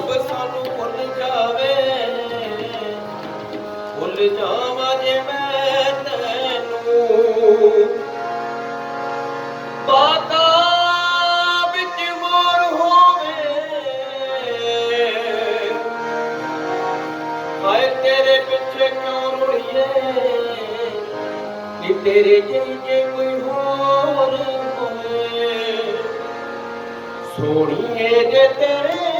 ਰੱਬ ਸਾਨੂੰ ਭੁੱਲ ਜਾਵੇ। ਭੁੱਲ ਜਾਵਾਂ ਜੇ ਮੈਂ ਤੈਨੂੰ। ਬਾਤਾਂ ਵਿੱਚ ਮੋਰ ਹੋਵੇ। ਹਾਏ ਤੇਰੇ ਪਿੱਛੇ ਕਿਉਂ ਰੁੜੀਏ? ਕਿ ਤੇਰੇ ਜਿਹੀ ਜੇ ਕੋਈ ਹੋਰ ਹੋਵੇ। ਸੋਣੀਏ ਜੇ ਤੇਰੇ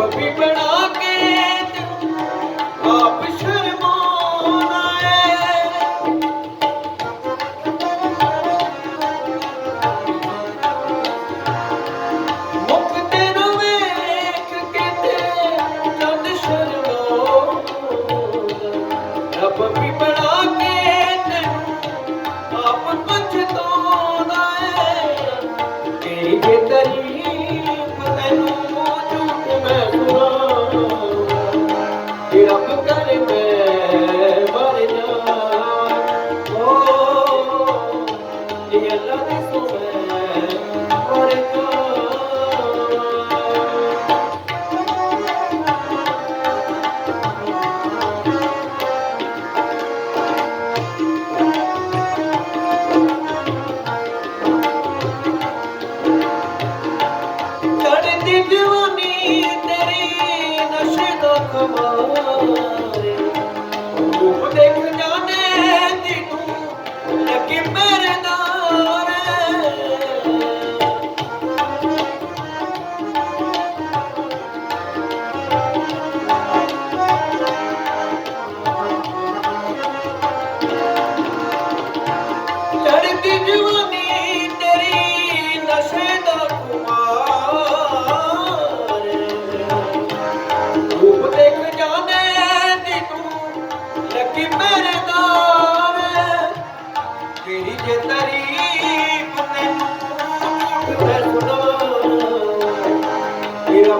ಪಿಪಣ जवानी तेरी नशे दखवा